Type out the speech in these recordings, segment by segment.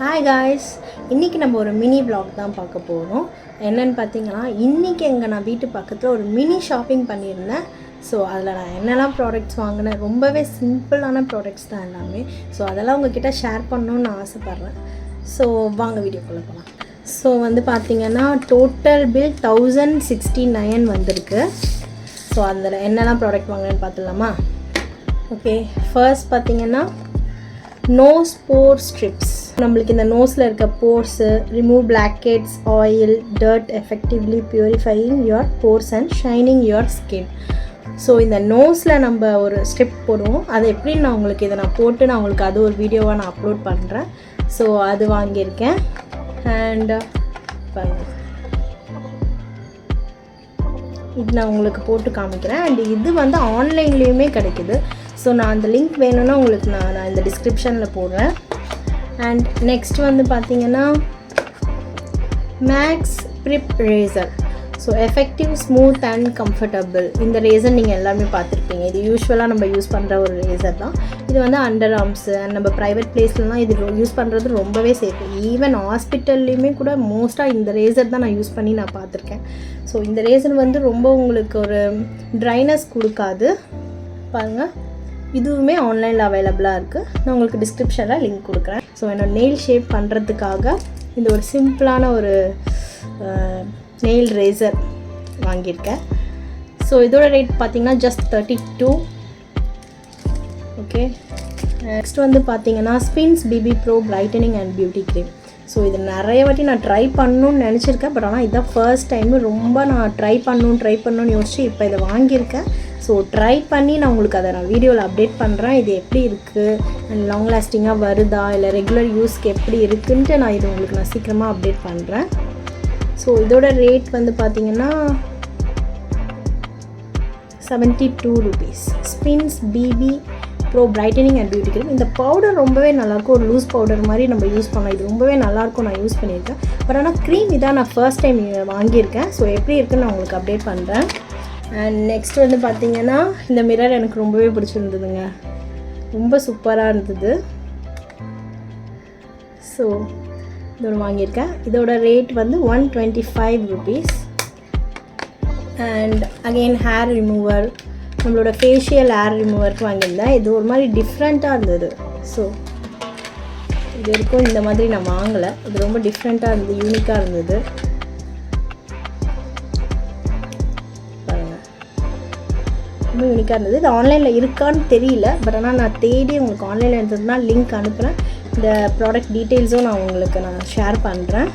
Hi guys இன்றைக்கி நம்ம ஒரு மினி ப்ளாக் தான் பார்க்க போகிறோம் என்னென்னு பார்த்தீங்கன்னா இன்றைக்கி எங்கள் நான் வீட்டு பக்கத்தில் ஒரு மினி ஷாப்பிங் பண்ணியிருந்தேன். ஸோ அதில் நான் என்னெல்லாம் ப்ராடக்ட்ஸ் வாங்கினேன்? ரொம்பவே சிம்பிளான ப்ராடக்ட்ஸ் தான் எல்லாமே. ஸோ அதெல்லாம் உங்ககிட்ட ஷேர் பண்ணணும்னு ஆசைப்பட்றேன். ஸோ வாங்க வீடியோக்குள்ளே போகலாம் ஸோ வந்து பார்த்தீங்கன்னா total bill thousand sixty nine வந்திருக்கு. ஸோ அதில் என்னெல்லாம் ப்ராடக்ட் வாங்கினேன்னு பார்த்துடலாமா? ஓகே ஃபர்ஸ்ட் பார்த்தீங்கன்னா நோ ஸ்போர் ஸ்ட்ரிப்ஸ் நம்மளுக்கு இந்த நோஸில் இருக்க pores remove blackheads oil dirt effectively purifying your pores and shining your skin so இந்த நோஸில் நம்ம ஒரு ஸ்டெப் போடுவோம். அதை எப்படி நான் உங்களுக்கு இதை நான் போட்டு நான் உங்களுக்கு அது ஒரு வீடியோவாக நான் அப்லோட் பண்ணுறேன் ஸோ அது வாங்கியிருக்கேன். அண்ட் இது நான் உங்களுக்கு போட்டு காமிக்கிறேன். அண்ட் இது வந்து ஆன்லைன்லேயுமே கிடைக்குது. ஸோ நான் அந்த லிங்க் வேணும்னா உங்களுக்கு நான் நான் இந்த டிஸ்கிரிப்ஷனில் போடுறேன். அண்ட் நெக்ஸ்ட் வந்து பார்த்தீங்கன்னா Max prep razor so effective smooth and comfortable இந்த ரேசர் நீங்கள் எல்லாமே பார்த்துருப்பீங்க இது யூஸ்வலாக நம்ம யூஸ் பண்ணுற ஒரு ரேசர் தான். இது வந்து அண்டர் ஆர்ம்ஸு அண்ட் நம்ம ப்ரைவேட் பிளேஸ்லலாம் இது யூஸ் பண்ணுறது ரொம்பவே சேஃப் ஈவன் ஹாஸ்பிட்டல்லையுமே கூட மோஸ்ட்டாக இந்த ரேசர் தான் நான் யூஸ் பண்ணி நான் பார்த்துருக்கேன் ஸோ இந்த ரேசர் வந்து ரொம்ப உங்களுக்கு ஒரு ட்ரைனஸ் கொடுக்காது. பாருங்கள் இதுவுமே ஆன்லைனில் அவைலபிளாக இருக்குது நான் உங்களுக்கு டிஸ்கிரிப்ஷனில் லிங்க் கொடுக்குறேன். ஸோ என்னோட நெயில் ஷேப் பண்ணுறதுக்காக இந்த ஒரு சிம்பிளான ஒரு நெயில் ரேசர் வாங்கியிருக்கேன். ஸோ இதோட ரேட் பார்த்திங்கன்னா just thirty two okay next வந்து பார்த்தீங்கன்னா Spinz BB pro brightening and beauty cream so இது நிறைய வாட்டி நான் ட்ரை பண்ணணும்னு நினச்சிருக்கேன். பட் ஆனால் இதுதான் ஃபர்ஸ்ட் டைம் ரொம்ப நான் ட்ரை பண்ணணும் ட்ரை பண்ணணும்னு யோசிச்சு இப்போ இதை வாங்கியிருக்கேன். ஸோ ட்ரை பண்ணி நான் உங்களுக்கு அதை நான் வீடியோவில் அப்டேட் பண்ணுறேன் இது எப்படி இருக்குது அண்ட் லாங் லாஸ்டிங்காக வருதா? இல்லை ரெகுலர் யூஸ்க்கு எப்படி இருக்குன்ட்டு நான் இது உங்களுக்கு நான் சீக்கிரமாக அப்டேட் பண்ணுறேன் ஸோ இதோட ரேட் வந்து பார்த்திங்கன்னா seventy two rupees Spinz BB pro brightening and beauty cream இந்த பவுடர் ரொம்பவே நல்லாயிருக்கும் ஒரு லூஸ் பவுடர் மாதிரி நம்ம யூஸ் பண்ணலாம். இது ரொம்பவே நல்லாயிருக்கும் நான் யூஸ் பண்ணியிருக்கேன். பட் ஆனால் க்ரீம் இதான் நான் ஃபர்ஸ்ட் டைம் வாங்கியிருக்கேன். ஸோ எப்படி இருக்குன்னு நான் உங்களுக்கு அப்டேட் பண்ணுறேன் அண்ட் நெக்ஸ்ட் வந்து பார்த்திங்கன்னா இந்த மிரர் எனக்கு ரொம்பவே பிடிச்சிருந்ததுங்க. ரொம்ப சூப்பராக இருந்தது. ஸோ இதோட வாங்கியிருக்கேன். இதோட ரேட் வந்து one twenty five rupees and again hair remover நம்மளோட ஃபேஷியல் ஹேர் ரிமூவருக்கு வாங்கியிருந்தேன். இது ஒரு மாதிரி டிஃப்ரெண்ட்டாக இருந்தது. ஸோ இது வரைக்கும் இந்த மாதிரி நான் வாங்கலை. இது ரொம்ப டிஃப்ரெண்ட்டாக இருந்தது யூனிக்காக இருந்தது. ரொம்ப யூனிக்காக இருந்தது இது ஆன்லைனில் இருக்கான்னு தெரியல பட் ஆனால் நான் தேடி உங்களுக்கு ஆன்லைனில் இருந்ததுன்னா லிங்க் அனுப்புகிறேன் இந்த ப்ராடக்ட் டீட்டெயில்ஸும் நான் உங்களுக்கு நான் ஷேர் பண்ணுறேன்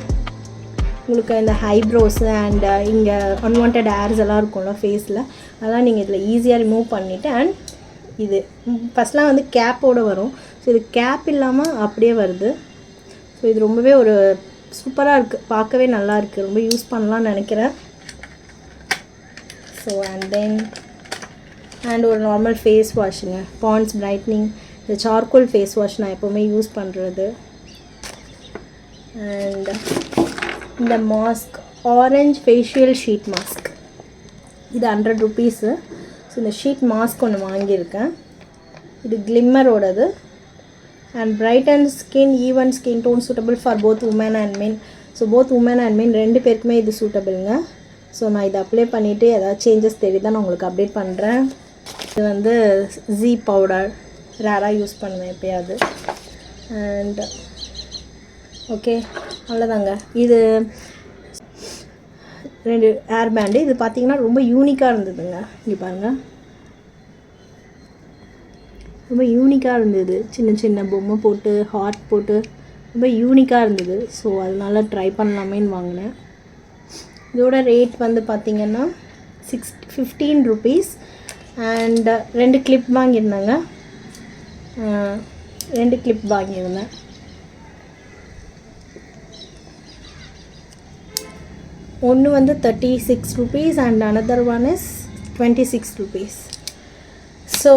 உங்களுக்கு இந்த ஹைப்ரோஸு அண்ட் இங்கே அன்வான்ட் ஹேர்ஸ் எல்லாம் இருக்கும்ல ஃபேஸில் அதெல்லாம் நீங்கள் இதில் ஈஸியாக ரிமூவ் பண்ணிவிட்டு அண்ட் இது ஃபஸ்ட்லாம் வந்து கேப்போடு வரும். ஸோ இது கேப் இல்லாமல் அப்படியே வருது. ஸோ இது ரொம்பவே ஒரு சூப்பராக இருக்குது பார்க்கவே நல்லா இருக்குது ரொம்ப யூஸ் பண்ணலாம்னு நினைக்கிறேன். ஸோ அண்ட் தென் அண்ட் ஒரு நார்மல் ஃபேஸ் வாஷுங்க பாண்ட்ஸ் பிரைட்னிங் இந்த சார்கோல் ஃபேஸ் வாஷ் நான் எப்போவுமே யூஸ் பண்ணுறது அண்ட் இந்த mask orange facial sheet mask இது ஹண்ட்ரட் ருபீஸு ஸோ இந்த ஷீட் மாஸ்க் ஒன்று வாங்கியிருக்கேன். இது கிளிம்மரோடது and bright and skin even skin tone suitable for both women and men so both women and men ரெண்டு பேருக்குமே இது சூட்டபிளுங்க ஸோ நான் இதை அப்ளை பண்ணிவிட்டு ஏதாவது சேஞ்சஸ் தேடி தான் நான் உங்களுக்கு அப்டேட் பண்ணுறேன் இது வந்து ஜீ பவுடர் ரேராக யூஸ் பண்ணுவேன் எப்பயாவது. அண்ட் ஓகே அவ்வளோதாங்க இது ரெண்டு ஏர் பேண்டு இது பார்த்தீங்கன்னா ரொம்ப யூனிக்காக இருந்ததுங்க. இங்கே பாருங்கள் ரொம்ப யூனிக்காக இருந்தது. சின்ன சின்ன பொம்மை போட்டு ஹார்ட் போட்டு ரொம்ப யூனிக்காக இருந்தது. ஸோ அதனால ட்ரை பண்ணலாமேன்னு வாங்கினேன். இதோட ரேட் வந்து பார்த்திங்கன்னா six fifteen rupees and uh, ரெண்டு கிளிப் வாங்கியிருந்தேங்க. ரெண்டு கிளிப் வாங்கியிருந்தேன். ஒன்று வந்து thirty six rupees and another one is twenty six rupees so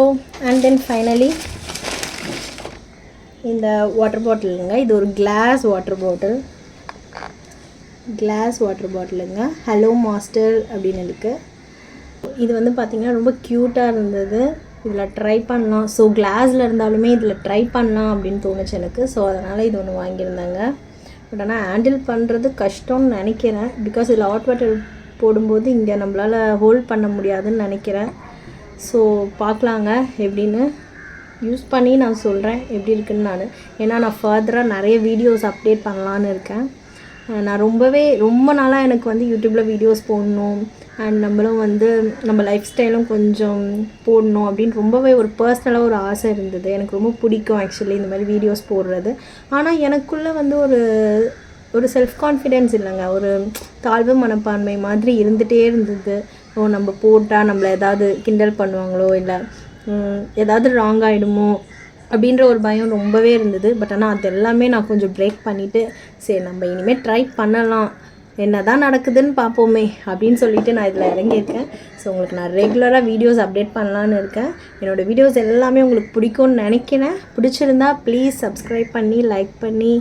and then finally இந்த வாட்டர் பாட்டிலுங்க இது ஒரு glass water bottle glass water பாட்டிலுங்க hello master அப்படின்னு இருக்குது இது வந்து பார்த்திங்கன்னா ரொம்ப க்யூட்டாக இருந்தது. இதில் ட்ரை பண்ணலாம். ஸோ கிளாஸில் இருந்தாலுமே இதில் ட்ரை பண்ணலாம் அப்படின்னு தோணுச்சு எனக்கு. ஸோ அதனால் இது ஒன்று வாங்கியிருந்தாங்க. பட் ஆனால் ஹேண்டில் பண்ணுறது கஷ்டம்னு நினைக்கிறேன். பிகாஸ் இதில் ஹாட் வாட்டர் போடும்போது இங்கே நம்மளால் ஹோல்ட் பண்ண முடியாதுன்னு நினைக்கிறேன். ஸோ பார்க்கலாங்க. எப்படின்னு? யூஸ் பண்ணி நான் சொல்கிறேன் எப்படி இருக்குன்னு நான். ஏன்னா நான் ஃபர்தராக நிறைய வீடியோஸ் அப்டேட் பண்ணலான்னு இருக்கேன். நான் ரொம்பவே ரொம்ப நாளாக எனக்கு வந்து யூடியூப்பில் வீடியோஸ் போடணும். அண்ட் நம்மளும் வந்து நம்ம லைஃப் ஸ்டைலும் கொஞ்சம் போடணும் அப்படின்னு ரொம்பவே ஒரு பர்சனலாக ஒரு ஆசை இருந்தது. எனக்கு ரொம்ப பிடிக்கும் ஆக்சுவலி இந்த மாதிரி வீடியோஸ் போடுறது. ஆனால் எனக்குள்ளே வந்து ஒரு ஒரு செல்ஃப் கான்ஃபிடென்ஸ் இல்லைங்க. ஒரு தாழ்வு மனப்பான்மை மாதிரி இருந்துகிட்டே இருந்தது. ஓ நம்ம போட்டால் நம்மளை ஏதாவது கிண்டல் பண்ணுவாங்களோ இல்லை ஏதாவது ராங் ஆகிடுமோ அப்படின்ற ஒரு பயம் ரொம்பவே இருந்தது. பட் ஆனால் அது எல்லாமே நான் கொஞ்சம் பிரேக் பண்ணிவிட்டு சரி நம்ம இனிமேல் ட்ரை பண்ணலாம். என்ன தான் நடக்குதுன்னு பார்ப்போமே அப்படின்னு சொல்லிட்டு நான் இதில் இறங்கியிருக்கேன். ஸோ உங்களுக்கு நான் ரெகுலராக வீடியோஸ் அப்டேட் பண்ணலான்னு இருக்கேன். என்னோடய வீடியோஸ் எல்லாமே உங்களுக்கு பிடிக்கும்னு நினைக்கிறேன். பிடிச்சிருந்தா ப்ளீஸ் சப்ஸ்கிரைப் பண்ணி லைக் பண்ணி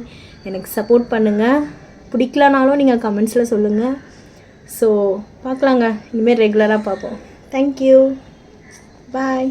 எனக்கு சப்போர்ட் பண்ணுங்கள் பிடிக்கலனாலும் நீங்கள் கமெண்ட்ஸில் சொல்லுங்கள் ஸோ பார்க்கலாங்க. இனிமேல் ரெகுலராக பார்ப்போம். Thank you bye